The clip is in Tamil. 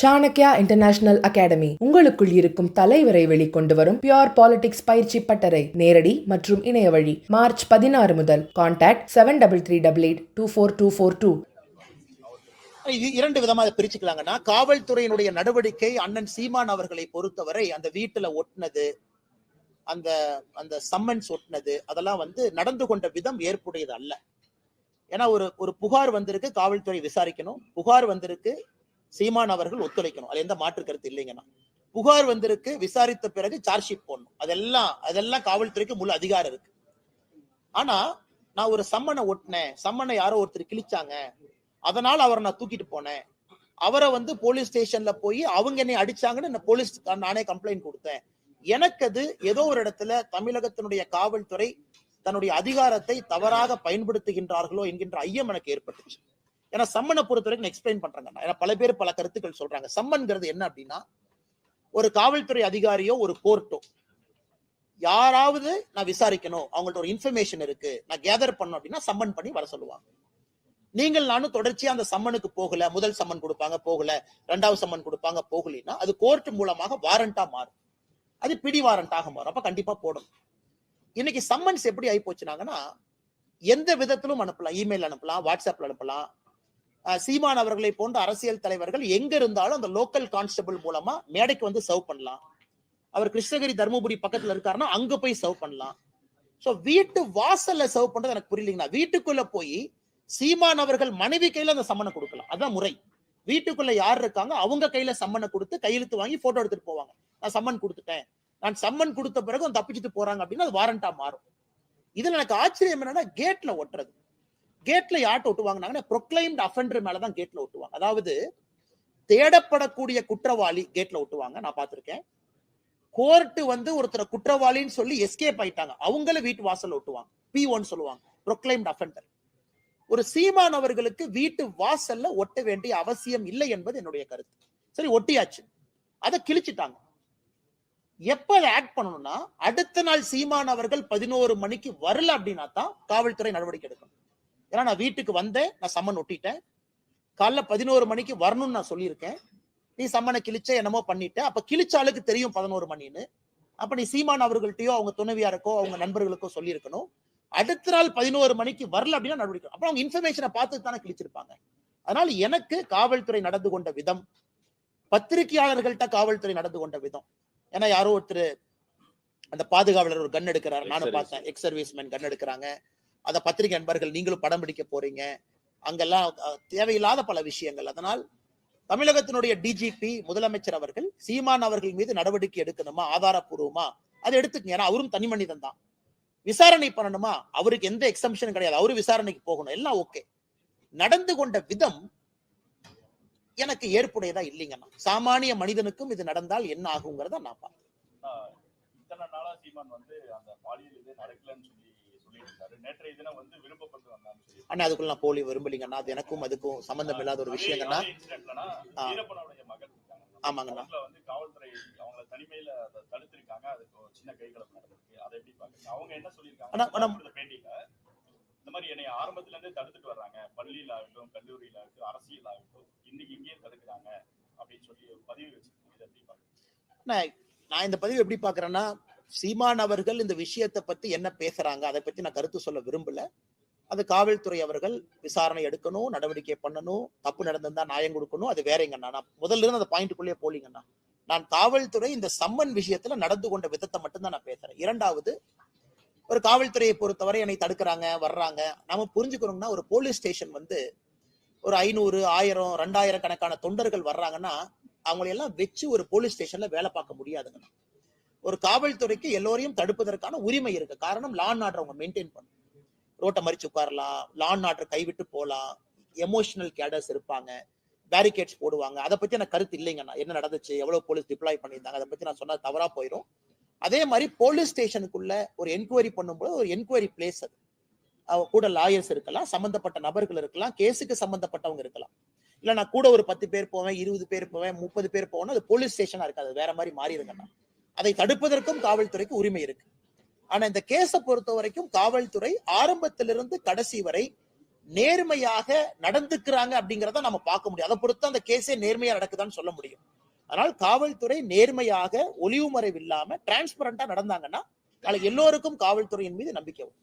Chanakya international academy. உங்களுக்குள் இருக்கும் தலைவரை வெளிக்கொண்டு வரும் பியோர் பாலிடிக்ஸ் பயிற்சி பட்டறை. நேரடி மற்றும் இணைய வழி. மார்ச் பதினாறு முதல். Contact seven double three double eight two four two four two இது இரண்டு விதமா அதை பிரிச்சுக்கலாங்கன்னா காவல்துறையினுடைய நடவடிக்கை அண்ணன் சீமான் அவர்களை பொறுத்தவரை அந்த வீட்டுல ஒட்டினது அந்த அந்த சம்மன்ஸ் ஒட்டினது அதெல்லாம் வந்து நடந்து கொண்ட விதம் ஏற்புடையது அல்ல. ஏன்னா ஒரு ஒரு புகார் வந்திருக்கு காவல்துறை விசாரிக்கணும். புகார் வந்திருக்கு சீமான் அவர்கள் ஒத்துழைக்கணும். அது எந்த மாற்று கருத்து இல்லைங்கன்னா. புகார் வந்திருக்கு விசாரித்த பிறகு சார்ஜ் ஷீட் போடணும். அதெல்லாம் அதெல்லாம் காவல்துறைக்கு முழு அதிகாரம் இருக்கு. ஆனா நான் ஒரு சம்மனை ஒட்டினேன். சம்மனை யாரோ ஒருத்தர் கிழிச்சாங்க. அதனால அவரை நான் தூக்கிட்டு போனேன். அவரை வந்து போலீஸ் ஸ்டேஷன்ல போய் அவங்க என்னை அடிச்சாங்கன்னு நான் போலீஸ் நானே கம்ப்ளைண்ட் கொடுத்தேன். எனக்கு அது ஏதோ ஒரு இடத்துல தமிழகத்தினுடைய காவல்துறை தன்னுடைய அதிகாரத்தை தவறாக பயன்படுத்துகின்றார்களோ என்கின்ற ஐயம் எனக்கு ஏற்பட்டுச்சு. ஏன்னா சம்மனை பொறுத்த வரைக்கும் எக்ஸ்பிளைன் பண்றாங்க. ஏன்னா பல பேர் பல கருத்துக்கள் சொல்றாங்க. சம்மன்கிறது என்ன அப்படின்னா ஒரு காவல்துறை அதிகாரியோ ஒரு கோர்ட்டோ யாராவது நான் விசாரிக்கணும் அவங்கள்ட்ட ஒரு இன்ஃபர்மேஷன் இருக்கு நான் கேதர் பண்ணணும் அப்படின்னா சம்மன் பண்ணி வர சொல்லுவாங்க. நீங்கள் நானும் தொடர்ச்சியா அந்த சம்மனுக்கு போகல முதல் சம்மன் கொடுப்பாங்க போகல ரெண்டாவது சம்மன் கொடுப்பாங்க போகலைன்னா அது கோர்ட் மூலமாக வாரண்டா மாறும். அது பிடி வாரண்டாக மாறும். அப்ப கண்டிப்பா போடணும். இன்னைக்கு சம்மன்ஸ் எப்படி ஆகி போச்சுனாங்கன்னா எந்த விதத்திலும் அனுப்பலாம். இமெயில் அனுப்பலாம் வாட்ஸ்அப்ல அனுப்பலாம். சீமான் அவர்களை போன்ற அரசியல் தலைவர்கள் எங்க இருந்தாலும் அந்த லோக்கல் கான்ஸ்டபிள் மூலமா மேடைக்கு வந்து சர்வ் பண்ணலாம். அவர் கிருஷ்ணகிரி தருமபுரி பக்கத்துல இருக்காருன்னா அங்க போய் சர்வ் பண்ணலாம். சோ வீட்டு வாசல்ல சர்வ் பண்றது எனக்கு புரியலைங்கண்ணா. வீட்டுக்குள்ள போய் சீமான் அவர்கள் மனைவி கையில அந்த சம்மனை கொடுக்கலாம். அதான் முறை. வீட்டுக்குள்ள யார் இருக்காங்க அவங்க கையில சம்மனை கொடுத்து கையெழுத்து வாங்கி போட்டோ எடுத்துட்டு போவாங்க. நான் சம்மன் கொடுத்துட்டேன். நான் சம்மன் கொடுத்த பிறகு தப்பிச்சுட்டு போறாங்க அப்படின்னா அது வாரண்டா மாறும். இதுல எனக்கு ஆச்சரியம் என்னன்னா கேட்ல ஒட்டுறது. கேட்ல யார்ட்ட ஒட்டுவாங்கன்னா ப்ரொக்ளைம்ட் அஃபெண்டர் மேலதான் கேட்ல ஒட்டுவாங்க. அதாவது தேடப்படக்கூடிய குற்றவாளி கேட்ல ஒட்டுவாங்க. நான் பார்த்திருக்கேன். கோர்ட்டு வந்து ஒருத்தரை குற்றவாளின்னு சொல்லி எஸ்கேப் ஆயிட்டாங்க. அவங்கள வீட்டு வாசல் ஒட்டுவாங்க. பி ஒன் சொல்லுவாங்க. ப்ரொக்ளைம்ட் அஃபெண்டர் ஒரு சீமான் அவர்களுக்கு வீட்டு வாசல்ல ஒட்ட வேண்டிய அவசியம் இல்லை என்பது என்னுடைய கருத்து. சரி ஒட்டியாச்சு. அதை கிழிச்சிட்டாங்க. எப்ப அதை ஆக்ட் பண்ணணும்னா அடுத்த நாள் சீமான் அவர்கள் பதினோரு மணிக்கு வரல அப்படின்னா தான் காவல்துறை நடவடிக்கை எடுக்கணும் ஏன்னா நான் வீட்டுக்கு வந்தேன் நான் சம்மன் ஒட்டிட்டேன். காலைல பதினோரு மணிக்கு வரணும்னு நான் சொல்லியிருக்கேன். நீ சம்மனை கிழிச்ச என்னமோ பண்ணிட்ட. அப்ப கிழிச்ச ஆளுக்கு தெரியும் பதினோரு மணின்னு. அப்ப நீ சீமான் அவர்கள்ட்டயோ அவங்க துணைவியாருக்கோ அவங்க நண்பர்களுக்கோ சொல்லியிருக்கணும். அடுத்த நாள் பதினோரு மணிக்கு வரல அப்படின்னா நடவடிக்கை. அப்புறம் அவங்க இன்ஃபர்மேஷனை பார்த்து தானே கிழிச்சிருப்பாங்க. அதனால எனக்கு காவல்துறை நடந்து கொண்ட விதம் பத்திரிகையாளர்கள்ட்ட காவல்துறை நடந்து கொண்ட விதம். ஏன்னா யாரோ ஒருத்தர் அந்த பாதுகாவலர் ஒரு கன் எடுக்கிறாரு. நானும் பார்த்தேன். எக்ஸ் சர்வீஸ்மேன் கன் எடுக்கிறாங்க. அதை பத்திரிகை நண்பர்கள் நீங்களும் படம் பிடிக்க போறீங்க. அங்கெல்லாம் தேவையில்லாத பல விஷயங்கள். அதனால் தமிழகத்தினுடைய டிஜிபி முதலமைச்சர் அவர்கள் சீமான் அவர்கள் மீது நடவடிக்கை எடுக்கணுமா? ஆதாரப்பூர்வமா? அதை எடுத்துக்கங்க. ஏன்னா அவரும் தனி மனிதன் தான். விசாரணை பண்ணணுமா? அவருக்கு எந்த எக்ஸம்ஷனும் கிடையாது. அவரு விசாரணைக்கு போகணும். எல்லாம் ஓகே. நடந்து கொண்ட விதம் எனக்கு ஏற்புடையதா இல்லைங்கண்ணா சாமானிய மனிதனுக்கும் இது நடந்தால் என்ன ஆகுங்கிறத நான் பார்த்தேன் இத்தனை நாளா சீமான் வந்து அந்த பாலியல் இது நடக்கலன்னு சொல்லி அண்ணா அதுக்குள்ள நான் போலி விரும்பலீங்கண்ணா அது எனக்கும் அதுக்கும் சம்பந்தம் இல்லாத ஒரு விஷயங்கண்ணா ஆமாங்கண்ணா வந்து காவல்துறை அவங்கள தனிமையில தடுத்திருக்காங்க. அதுக்கு சின்ன கைகலப்பு நடந்திருக்கு. அதை எப்படி பாக்குறீங்க அவங்க என்ன சொல்லியிருக்காங்க? பேட்டியில இந்த மாதிரி என்னை ஆரம்பத்துல இருந்தே தடுத்துட்டு வர்றாங்க. பள்ளியில ஆகட்டும் கல்லூரியில ஆகட்டும் அரசியல் ஆகட்டும் இன்னைக்கு இங்கேயே தடுக்கிறாங்க அப்படின்னு சொல்லி பதிவு வச்சிருக்கோம் இதை எப்படி பாக்குறீங்க நான் இந்த பதிவு எப்படி பாக்குறேன்னா சீமான் அவர்கள் இந்த விஷயத்தை பத்தி என்ன பேசுறாங்க? அதை பத்தி நான் கருத்து சொல்ல விரும்பல. அது காவல்துறை அவர்கள் விசாரணை எடுக்கணும் நடவடிக்கை பண்ணணும் தப்பு நடந்திருந்தா நியாயம் கொடுக்கணும் அது வேறங்கண்ணா நான் முதல்ல இருந்து அந்த பாயிண்ட்டுக்குள்ளேயே போலீங்கண்ணா. நான் காவல்துறை இந்த சம்மன் விஷயத்துல நடந்து கொண்ட விதத்தை மட்டும்தான் நான் பேசுறேன். இரண்டாவது ஒரு காவல்துறையை பொறுத்தவரை என்னை தடுக்கிறாங்க வர்றாங்க. நாம புரிஞ்சுக்கணும்னா ஒரு போலீஸ் ஸ்டேஷன் வந்து ஒரு ஐநூறு ஆயிரம் ரெண்டாயிரம் கணக்கான தொண்டர்கள் வர்றாங்கன்னா அவங்களையெல்லாம் வச்சு ஒரு போலீஸ் ஸ்டேஷன்ல வேலை பார்க்க முடியாதுங்கண்ணா. ஒரு காவல்துறைக்கு எல்லோரையும் தடுப்பதற்கான உரிமை இருக்கு. காரணம் லான் ஆர்டர் அவங்க மெயின்டைன் பண்ணும் ரோட்டை மறிச்சு உட்காரலாம் லான் ஆர்டர் கைவிட்டு போகலாம் எமோஷனல் கேடர்ஸ் இருப்பாங்க பேரிகேட்ஸ் போடுவாங்க. அதை பத்தி எனக்கு கருத்து இல்லைங்கண்ணா என்ன நடந்துச்சு எவ்வளவு போலீஸ் டிப்ளாய் பண்ணியிருந்தாங்க அதை பத்தி நான் சொன்னா தவறா போயிடும் அதே மாதிரி போலீஸ் ஸ்டேஷனுக்குள்ள ஒரு என்கொயரி பண்ணும்போது ஒரு என்கொயரி பிளேஸ் அது. கூட லாயர்ஸ் இருக்கலாம் சம்பந்தப்பட்ட நபர்கள் இருக்கலாம் கேஸுக்கு சம்பந்தப்பட்டவங்க இருக்கலாம். இல்ல நான் கூட ஒரு பத்து பேர் போவேன் இருபது பேர் போவேன் முப்பது பேர் போவேன் அது போலீஸ் ஸ்டேஷனா இருக்காது. வேற மாதிரி மாறி இருக்குண்ணா அதை தடுப்பதற்கும் காவல்துறைக்கு உரிமை இருக்கு. ஆனா இந்த கேஸை பொறுத்த வரைக்கும் காவல்துறை ஆரம்பத்திலிருந்து கடைசி வரை நேர்மையாக நடந்துக்கிறாங்க அப்படிங்கிறத நம்ம பார்க்க முடியும். அதை பொறுத்து அந்த கேஸே நேர்மையா நடக்குதான்னு சொல்ல முடியும். அதனால் காவல்துறை நேர்மையாக ஒளிவு மறைவு இல்லாம டிரான்ஸ்பரண்டா நடந்தாங்கன்னா நாளைக்கு எல்லோருக்கும் காவல்துறையின் மீது நம்பிக்கை வரும்.